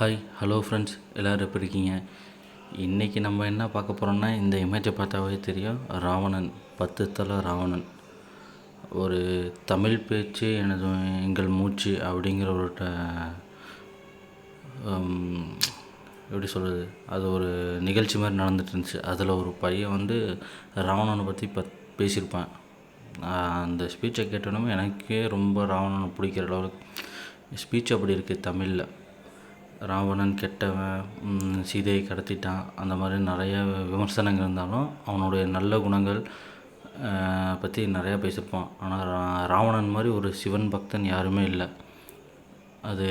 Hi hello friends எல்லோரும் எப்படி இருக்கீங்க? இன்றைக்கி நம்ம என்ன பார்க்க போகிறோம்னா இந்த இமேஜை பார்த்தாவே தெரியும். ராவணன் பத்து தலை ராவணன். ஒரு தமிழ் பேச்சு எனது எங்கள் மூச்சு அப்படிங்கிற ஒரு எப்படி சொல்கிறது அது ஒரு நிகழ்ச்சி மாதிரி நடந்துட்டு இருந்துச்சு. அதில் ஒரு பையன் வந்து ராவணனை பற்றி பத் பேசியிருப்பேன். அந்த ஸ்பீச்சை கேட்டோன்னே எனக்கே ரொம்ப ராவணனை பிடிக்கிற அளவுக்கு ஸ்பீச் அப்படி இருக்குது தமிழில். ராவணன் கெட்டவன் சீதையை கடத்திட்டான் அந்த மாதிரி நிறைய விமர்சனங்கள் இருந்தாலும் அவனுடைய நல்ல குணங்கள் பற்றி நிறையா பேசியிருப்பான். ஆனால் ரா ராவணன் மாதிரி ஒரு சிவன் பக்தன் யாருமே இல்லை. அது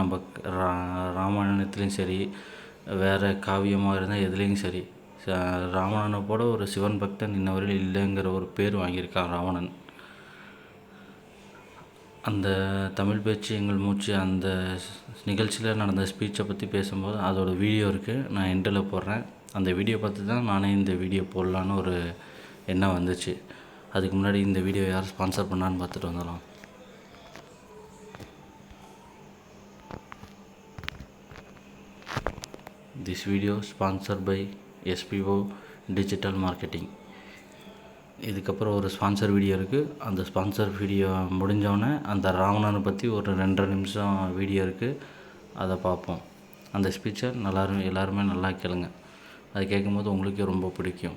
நம்ம ரா ராமாயணத்துலேயும் சரி வேறு காவியமாக இருந்தால் எதுலேயும் சரி. ராவணனை போல ஒரு சிவன் பக்தன் இன்ன வரையிலும் இல்லைங்கிற ஒரு பேர் வாங்கியிருக்கான் ராவணன். அந்த தமிழ் பேச்சு எங்கள் மூச்சு அந்த நிகழ்ச்சியில் நடந்த ஸ்பீச்சை பற்றி பேசும்போது அதோட வீடியோ இருக்குது நான் எண்டில் போடுறேன். அந்த வீடியோ பார்த்து தான் நானே இந்த வீடியோ போடலான்னு ஒரு எண்ணம் வந்துச்சு. அதுக்கு முன்னாடி இந்த வீடியோ யார் ஸ்பான்சர் பண்ணான்னு பார்த்துட்டு வந்துடலாம். This video sponsor by SPO digital marketing இதுக்கப்புறம் ஒரு ஸ்பான்சர் வீடியோ இருக்குது அந்த ஸ்பான்சர் வீடியோ முடிஞ்சோடனே அந்த ராவணனை பற்றி ஒரு ரெண்டரை நிமிஷம் வீடியோ இருக்குது அதை பார்ப்போம். அந்த ஸ்பீச்சை நல்லா எல்லாருமே நல்லா கேளுங்க. அது கேட்கும்போது உங்களுக்கே ரொம்ப பிடிக்கும்.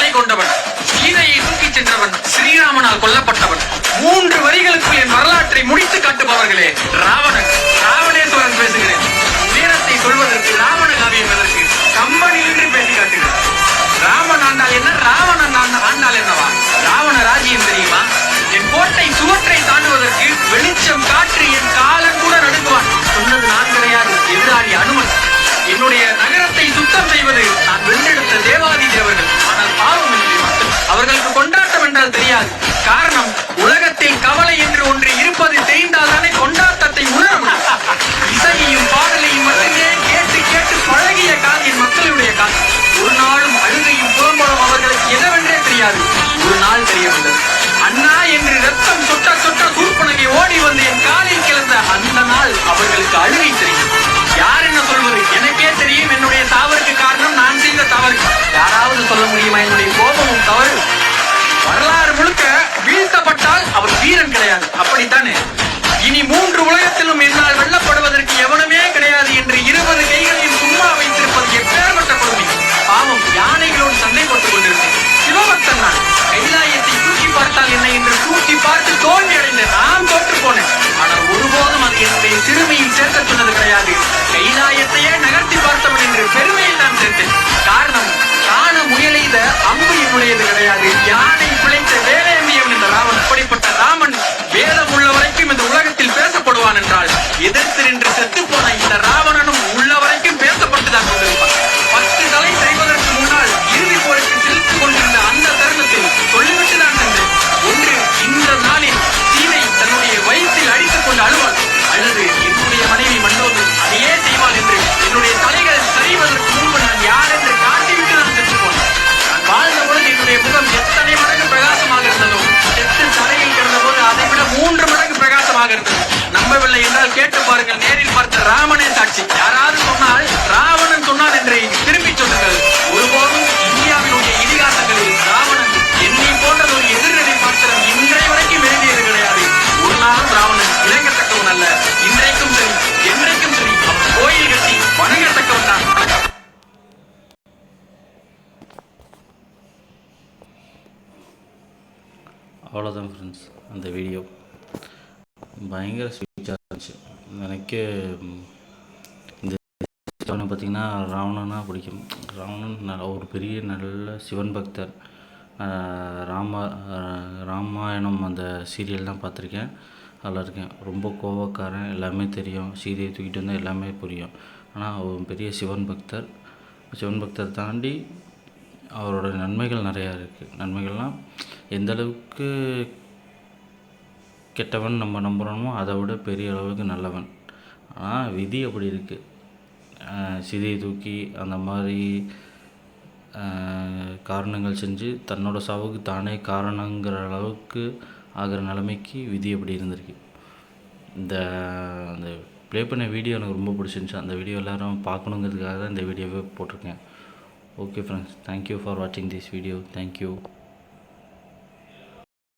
தலை கொண்டவன் சீதையை தூக்கிச் சென்றவன் ஸ்ரீராமனால் கொல்லப்பட்டவன். மூன்று வரிகளுக்குள் என் வரலாற்றை முடித்து காட்டுபவர்களே நம்பவில்லை என்றால் கேட்டு பாருங்கள். நேரில் பார்த்த ராமனே சாட்சி. யாராவது சொன்னால் ராவணன் சொன்னான் என்றே திரும்பி சொல்லுங்கள். ஒருபோதும் இந்தியாவினுடைய இதிகாசங்களில் ராவணன் என்னை போன்ற ஒரு எதிர்நிலை பாத்திரம் இன்றைய வரைக்கும் எழுதியது கிடையாது. ஒரு நாளும் ராவணன் இறங்கத்தக்கவன் அல்ல. இன்றைக்கும் சரி என்றைக்கும் சரி கோயில் கட்டி வணங்கத்தக்கவன் தான். அவ்வளோதான் ஃப்ரெண்ட்ஸ் அந்த வீடியோ பயங்கர ஸ்வீட்டாக இருந்துச்சு. எனக்கு இந்த அவனை பார்த்தீங்கன்னா ராவணனா பிடிக்கும். ராவணன் நல்ல ஒரு பெரிய நல்ல சிவன் பக்தர். ராம ராமா ராமாயணம் அந்த சீரியல் தான் பார்த்துருக்கேன். அதில் இருக்கேன். ரொம்ப கோவக்காரன் எல்லாமே தெரியும். சீதையை தூக்கிட்டு வந்தால் எல்லாமே புரியும். ஆனால் அவர் பெரிய சிவன் பக்தர். சிவன் பக்தர் தாண்டி அவரோட நன்மைகள் நிறையா இருக்குது நன்மைகள்லாம் எந்த அளவுக்கு கெட்டவன் நம்ம நம்புகிறோமோ அதை விட பெரிய அளவுக்கு நல்லவன். ஆனால் விதி அப்படி இருக்குது சிதையை தூக்கி அந்த மாதிரி காரணங்கள் செஞ்சு தன்னோட சாவுக்கு தானே காரணங்கிற அளவுக்கு ஆகிற நிலைமைக்கு விதி அப்படி இருந்திருக்கு. இந்த அந்த ப்ளே பண்ண வீடியோ எனக்கு ரொம்ப பிடிச்சிருந்துச்சு. அந்த வீடியோ எல்லோரும் பார்க்கணுங்கிறதுக்காக தான் இந்த வீடியோவே போட்டிருக்கேன். Okay friends thank you for வாட்சிங் திஸ் வீடியோ தேங்க்யூ